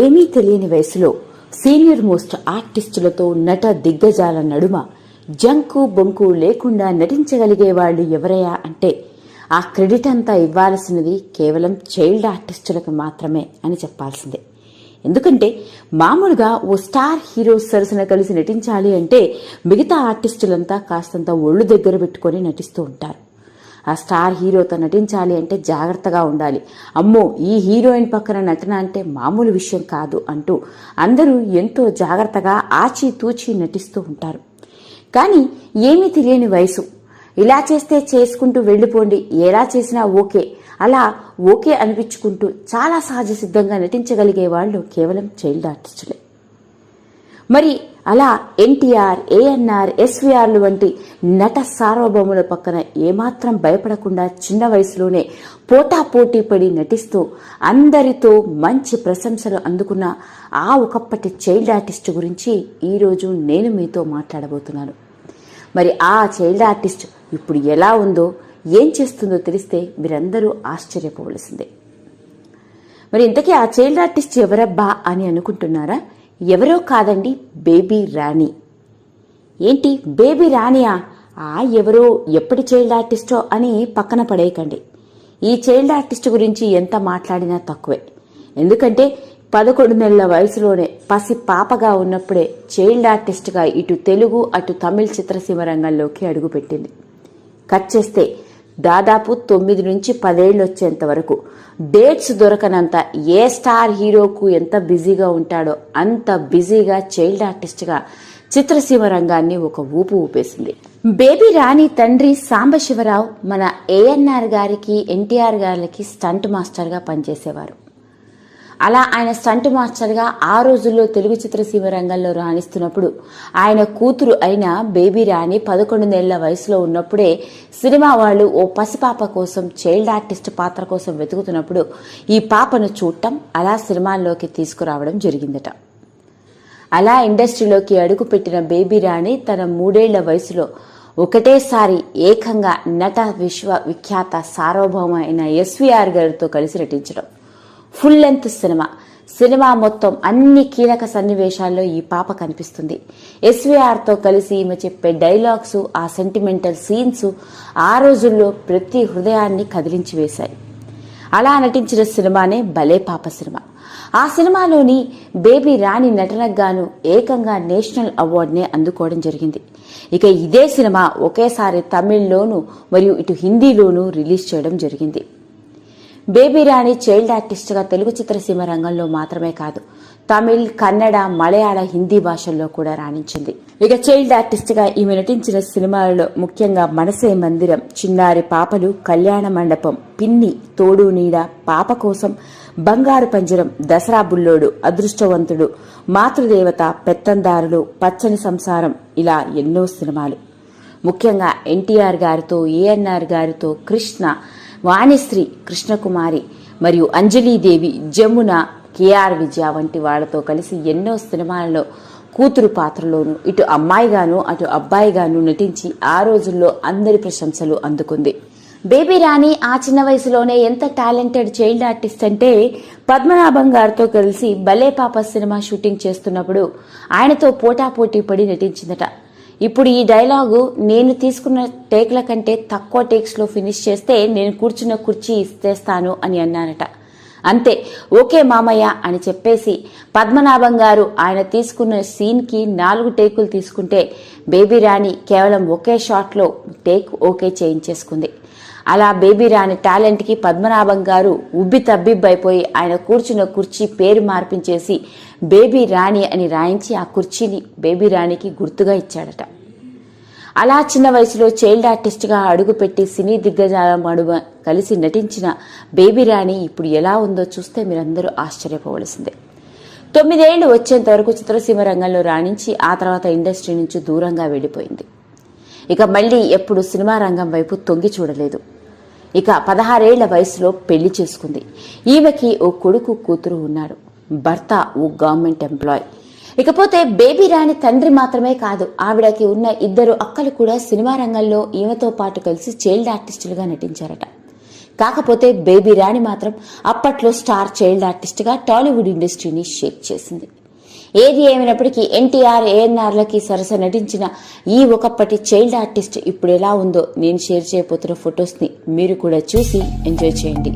ఏమీ తెలియని వయసులో సీనియర్ మోస్ట్ ఆర్టిస్టులతో నట దిగ్గజాల నడుమ జంకు బొంకు లేకుండా నటించగలిగే వాళ్ళు ఎవరయ్యా అంటే ఆ క్రెడిట్ అంతా ఇవ్వాల్సినది కేవలం చైల్డ్ ఆర్టిస్టులకు మాత్రమే అని చెప్పాల్సిందే. ఎందుకంటే మామూలుగా ఓ స్టార్ హీరో సరసన కలిసి నటించాలి అంటే మిగతా ఆర్టిస్టులంతా కాస్తంత ఒళ్ళు దగ్గర పెట్టుకొని నటిస్తూ ఉంటారు. ఆ స్టార్ హీరోతో నటించాలి అంటే జాగ్రత్తగా ఉండాలి. అమ్మో ఈ హీరోయిన్ పక్కన నటన అంటే మామూలు విషయం కాదు అంటూ అందరూ ఎంతో జాగ్రత్తగా ఆచితూచి నటిస్తూ ఉంటారు. కానీ ఏమీ తెలియని వయసు. ఇలా చేస్తే చేసుకుంటూ వెళ్ళిపోండి ఎలా చేసినా ఓకే. అలా ఓకే అనిపించుకుంటూ చాలా సహజ సిద్ధంగా నటించగలిగే వాళ్ళు కేవలం చైల్డ్ ఆర్టిస్టులే. మరి అలా ఎన్టీఆర్ ఏఎన్ఆర్ ఎస్వీఆర్లు వంటి నట సార్వభౌముల పక్కన ఏమాత్రం భయపడకుండా చిన్న వయసులోనే పోటాపోటీ పడి నటిస్తూ అందరితో మంచి ప్రశంసలు అందుకున్న ఆ ఒకప్పటి చైల్డ్ ఆర్టిస్ట్ గురించి ఈరోజు నేను మీతో మాట్లాడబోతున్నాను. మరి ఆ చైల్డ్ ఆర్టిస్ట్ ఇప్పుడు ఎలా ఉందో ఏం చేస్తుందో తెలిస్తే మీరందరూ ఆశ్చర్యపోవలసిందే. మరి ఇంతకీ ఆ చైల్డ్ ఆర్టిస్ట్ ఎవరబ్బా అని అనుకుంటున్నారా? ఎవరో కాదండి బేబీ రాణి. ఏంటి బేబీ రాణియా? ఆ ఎవరో ఎప్పటి చైల్డ్ ఆర్టిస్టో అని పక్కన పడేయకండి. ఈ చైల్డ్ ఆర్టిస్ట్ గురించి ఎంత మాట్లాడినా తక్కువే. ఎందుకంటే పదకొండు నెలల వయసులోనే పసి పాపగా ఉన్నప్పుడే చైల్డ్ ఆర్టిస్ట్గా ఇటు తెలుగు అటు తమిళ్ చిత్రసీమ రంగంలోకి అడుగుపెట్టింది. కట్ చేస్తే దాదాపు తొమ్మిది నుంచి పదేళ్ళు వచ్చేంత వరకు. డేట్స్ దొరకనంత ఏ స్టార్ హీరోకు ఎంత బిజీగా ఉంటాడో అంత బిజీగా చైల్డ్ ఆర్టిస్ట్గా చిత్రసీమ రంగాన్ని ఒక ఊపు ఊపేసింది. బేబీ రాణి తండ్రి సాంబశివరావు మన ఏఎన్ఆర్ గారికి ఎన్టీఆర్ గారికి స్టంట్ మాస్టర్గా పనిచేసేవారు. అలా ఆయన స్టంట్ మాస్టర్గా ఆ రోజుల్లో తెలుగు చిత్రసీమ రంగంలో రాణిస్తున్నప్పుడు ఆయన కూతురు అయిన బేబీ రాణి పదకొండు నెలల వయసులో ఉన్నప్పుడే సినిమా వాళ్ళు ఓ పసిపాప కోసం చైల్డ్ ఆర్టిస్ట్ పాత్ర కోసం వెతుకుతున్నప్పుడు ఈ పాపను చూడటం అలా సినిమాల్లోకి తీసుకురావడం జరిగిందట. అలా ఇండస్ట్రీలోకి అడుగుపెట్టిన బేబీ రాణి తన మూడేళ్ళ వయసులో ఒకటేసారి ఏకంగా నట విశ్వ విఖ్యాత సార్వభౌమ అయిన ఎస్వీఆర్ గారితో కలిసి నటించడం. Full length cinema. సినిమా మొత్తం అన్ని కీలక సన్నివేశాల్లో ఈ పాప కనిపిస్తుంది. ఎస్వీఆర్తో కలిసి ఈమె చెప్పే డైలాగ్స్ ఆ సెంటిమెంటల్ సీన్స్ ఆ రోజుల్లో ప్రతి హృదయాన్ని కదిలించి వేశాయి. అలా నటించిన సినిమానే భలే పాప సినిమా. ఆ సినిమాలోని బేబీ రాణి నటనకు గాను ఏకంగా నేషనల్ అవార్డునే అందుకోవడం జరిగింది. ఇక ఇదే సినిమా ఒకేసారి తమిళ్ళోను మరియు ఇటు హిందీలోనూ రిలీజ్ చేయడం జరిగింది. బేబీ రాణి చైల్డ్ ఆర్టిస్ట్గా తెలుగు చిత్రసీమ రంగంలో మాత్రమే కాదు తమిళ్ కన్నడ మలయాళ హిందీ భాషల్లో కూడా రాణించింది. ఇక చైల్డ్ ఆర్టిస్ట్గా ఈమె నటించిన సినిమాలలో ముఖ్యంగా మనసే మందిరం చిన్నారి పాపలు కళ్యాణ మండపం పిన్ని తోడు నీడ పాప కోసం బంగారు పంజరం దసరా బుల్లోడు అదృష్టవంతుడు మాతృదేవత పెత్తందారులు పచ్చని సంసారం ఇలా ఎన్నో సినిమాలు. ముఖ్యంగా ఎన్టీఆర్ గారితో ఏఎన్ఆర్ గారితో కృష్ణ వాణిశ్రీ కృష్ణకుమారి మరియు అంజలీదేవి జమున కేఆర్ విజయ వంటి వాళ్ళతో కలిసి ఎన్నో సినిమాలలో కూతురు పాత్రలోను ఇటు అమ్మాయిగాను అటు అబ్బాయిగాను నటించి ఆ రోజుల్లో అందరి ప్రశంసలు అందుకుంది. బేబీ రాణి ఆ చిన్న వయసులోనే ఎంత టాలెంటెడ్ చైల్డ్ ఆర్టిస్ట్ అంటే పద్మనాభం గారితో కలిసి భలే పాప సినిమా షూటింగ్ చేస్తున్నప్పుడు ఆయనతో పోటాపోటీ పడి నటించిందట. ఇప్పుడు ఈ డైలాగు నేను తీసుకున్న టేక్ల కంటే తక్కువ టేక్స్లో ఫినిష్ చేస్తే నేను కూర్చున్న కుర్చీ ఇస్తేస్తాను అని అన్నానట. అంతే ఓకే మామయ్య అని చెప్పేసి పద్మనాభం గారు ఆయన తీసుకున్న సీన్కి నాలుగు టేకులు తీసుకుంటే బేబీ రాణి కేవలం ఒకే షాట్లో టేక్ ఓకే చేయించేసుకుంది. అలా బేబీ రాణి టాలెంట్కి పద్మనాభం గారు ఉబ్బి తబ్బిబ్బైపోయి ఆయన కూర్చున్న కుర్చీ పేరు మార్పించేసి బేబీ రాణి అని రాయించి ఆ కుర్చీని బేబీ రాణికి గుర్తుగా ఇచ్చాడట. అలా చిన్న వయసులో చైల్డ్ ఆర్టిస్ట్గా అడుగుపెట్టి సినీ దిగ్గజాల మడుమ కలిసి నటించిన బేబీ రాణి ఇప్పుడు ఎలా ఉందో చూస్తే మీరందరూ ఆశ్చర్యపోవలసిందే. తొమ్మిదేళ్ళు వచ్చేంత వరకు చిత్రసీమ రంగంలో రాణించి ఆ తర్వాత ఇండస్ట్రీ నుంచి దూరంగా వెళ్ళిపోయింది. ఇక మళ్ళీ ఎప్పుడు సినిమా రంగం వైపు తొంగి చూడలేదు. ఇక పదహారేళ్ళ వయసులో పెళ్ళి చేసుకుంది. ఈమెకి ఓ కొడుకు కూతురు ఉన్నాడు. భర్త ఓ గవర్నమెంట్ ఎంప్లాయ్. ఇకపోతే బేబీ రాణి తండ్రి మాత్రమే కాదు ఆవిడకి ఉన్న ఇద్దరు అక్కలు కూడా సినిమా రంగంలో ఈమెతో పాటు కలిసి చైల్డ్ ఆర్టిస్టులుగా నటించారట. కాకపోతే బేబీ రాణి మాత్రం అప్పట్లో స్టార్ చైల్డ్ ఆర్టిస్ట్గా టాలీవుడ్ ఇండస్ట్రీని షేక్ చేసింది. ఏది ఏమైనప్పటికీ ఎన్టీఆర్ ఏఎన్ఆర్లకి సరస నటించిన ఈ ఒకప్పటి చైల్డ్ ఆర్టిస్ట్ ఇప్పుడు ఎలా ఉందో నేను షేర్ చేయబోతున్న ఫొటోస్ని మీరు కూడా చూసి ఎంజాయ్ చేయండి.